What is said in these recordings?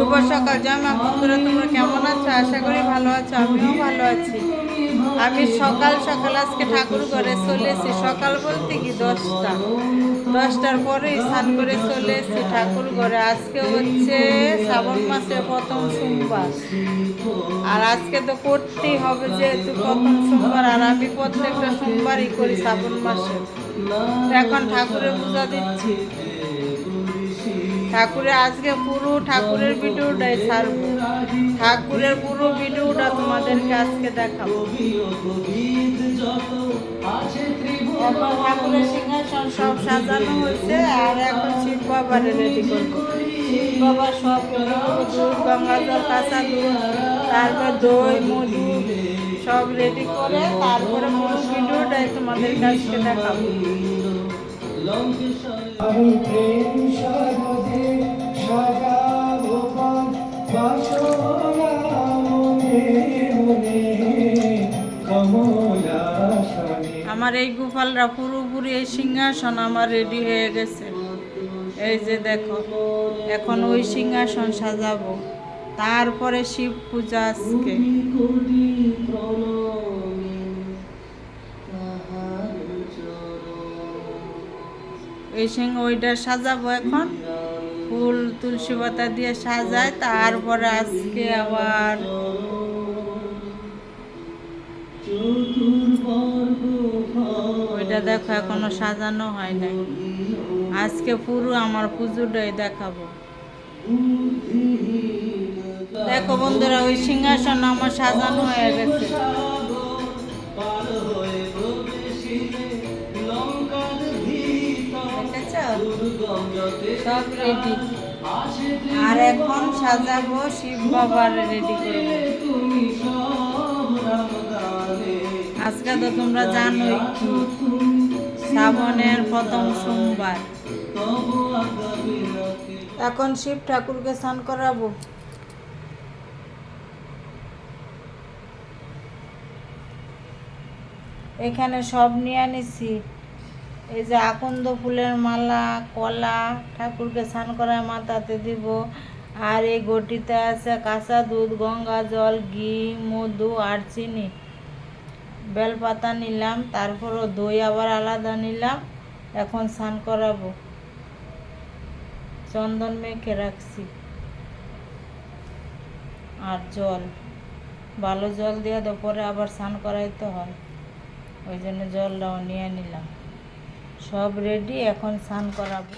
শুভ সকাল। জামা বন্ধুরা, তোমরা কেমন আছো? আশা করি ভালো আছো, আমিও ভালো আছি। আমি সকাল সকাল আজকে ঠাকুর ঘরে চলে এসেছি। সকাল বলতে কি? দশটা। দশটার পরেই স্নান করে চলে এসেছি ঠাকুর ঘরে। আজকে হচ্ছে শ্রাবণ মাসের প্রথম সোমবার। আর আজকে তো করতেই হবে যেহেতু প্রথম সোমবার, আর আমি প্রত্যেকটা সোমবারই করি শ্রাবণ মাসে। এখন ঠাকুরের পূজা দিচ্ছি। ঠাকুরের আজকে পুরো ঠাকুরের ভিডিওটাই ছাড়বো। ঠাকুরের পুরো ভিডিওটা তোমাদেরকে আজকে দেখাবো। এখন ঠাকুরের সিংহাসন সব সাজানো হয়েছে, আর এখন শিব বাবারে রেডি করব। শিব বাবা সব দুধ গঙ্গা জল কাঁচা দুধ তারপর দই, মধু সব রেডি করে তারপরে পুরো ভিডিওটাই তোমাদের কাছকে দেখাবো। আমি প্রেম সাগরে সাজাবো পথ বাসনা মনে মনে কমলাসনে আমার এই গোপালরা পুরোপুরি এই সিংহাসন আমার রেডি হয়ে গেছে। এই যে দেখো এখন ওই সিংহাসন সাজাবো। তারপরে শিব পূজা আজকে। এই সিং ওইটা সাজাবো এখন। ফুল তুলসী পাতা দিয়ে সাজায়, তারপরে আজকে আবার ওইটা দেখো, এখনও সাজানো হয় নাই। আজকে পুরো আমার পুজোটাই দেখাবো। দেখো বন্ধুরা, ওই সিংহাসন আমার সাজানো হয়ে গেছে। সব রেডি আর এখন সাজাবো শিব বাবার রেডি করব আজকে তো তোমরা জানোই, শ্রাবণের প্রথম সোমবার। এখন শিব ঠাকুরকে স্নান করাবো। এখানে সব নিয়ে নিছি। এই যে আকন্দ ফুলের মালা, কলা, ঠাকুরকে স্নান করায় মাথাতে দিব। আর এই গটিতে আছে কাঁচা দুধ, গঙ্গা জল, ঘি, মধু আর চিনি। বেলপাতা নিলাম, তারপরও দই আবার আলাদা নিলাম। এখন স্নান করাবো। চন্দন মেখে রাখছি। আর জল। ভালো জল তো পরে আবার স্নান করাইতে হয়। ওই জন্য জলটাও নিয়ে নিলাম। সব রেডি এখন স্নান করাবো।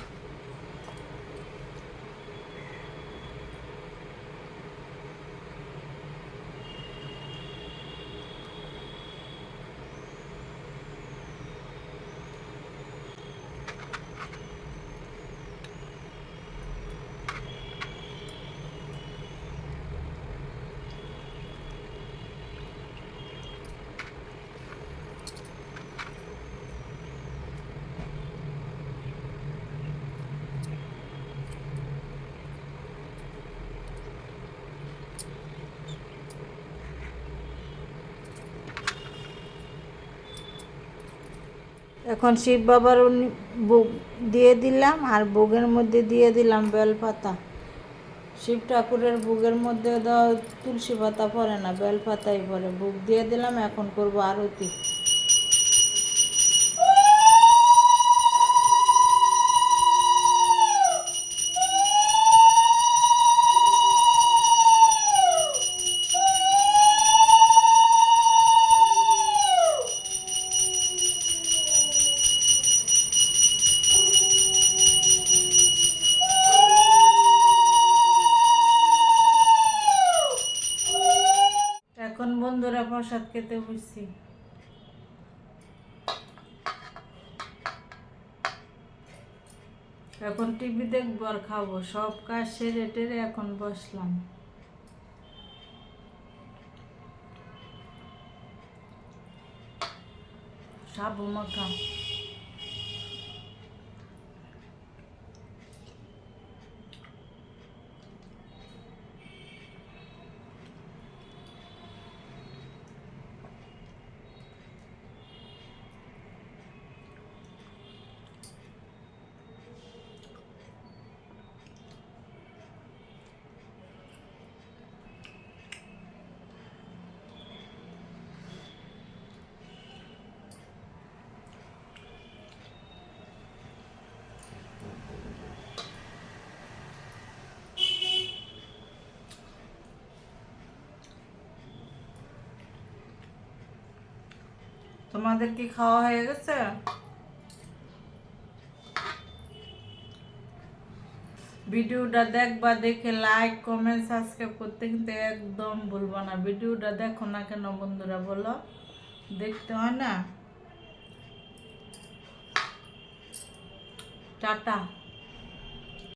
এখন শিব বাবার বুক দিয়ে দিলাম আর বুগের মধ্যে দিয়ে দিলাম বেলপাতা। শিব ঠাকুরের বুগের মধ্যে তুলসী পাতা পরে না, বেলপাতাই পরে বুক দিয়ে দিলাম, এখন করব আরতি। এখন বন্ধুরা প্রসাদ খেতে বসছি। এখন টিভি দেখব আর খাব। সব কাজ সেরে টেরে এখন বসলাম। সাবু মাখা। তোমাদের কি খাওয়া হয়ে গেছে? ভিডিওটা দেখবা, দেখে লাইক কমেন্ট সাবস্ক্রাইব করতে কিন্তু একদম ভুলবো না। ভিডিওটা দেখো না কেন বন্ধুরা, বলো? দেখতে হয় না? টাটা।